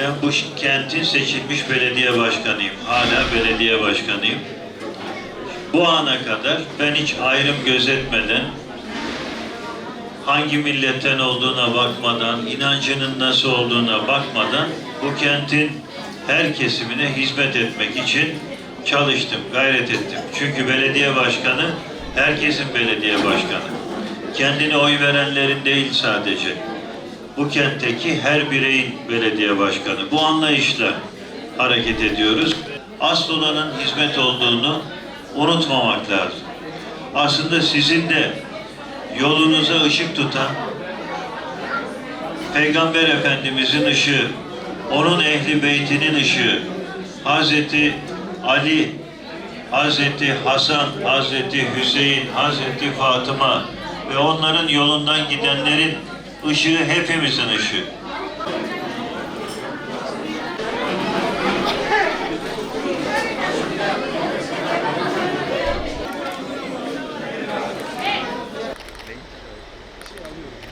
Ben bu kentin seçilmiş belediye başkanıyım. Hala belediye başkanıyım. Bu ana kadar ben hiç ayrım gözetmeden, hangi milletten olduğuna bakmadan, inancının nasıl olduğuna bakmadan bu kentin her kesimine hizmet etmek için çalıştım, gayret ettim. Çünkü belediye başkanı herkesin belediye başkanı. Kendine oy verenlerin değil sadece. Bu kentteki her bireyin belediye başkanı. Bu anlayışla hareket ediyoruz. Asıl olanın hizmet olduğunu unutmamak lazım. Aslında sizin de yolunuza ışık tutan Peygamber Efendimizin ışığı, onun ehli beytinin ışığı, Hazreti Ali, Hazreti Hasan, Hazreti Hüseyin, Hazreti Fatıma ve onların yolundan gidenlerin ışığı hepimizin ışığı. Şey alıyorum.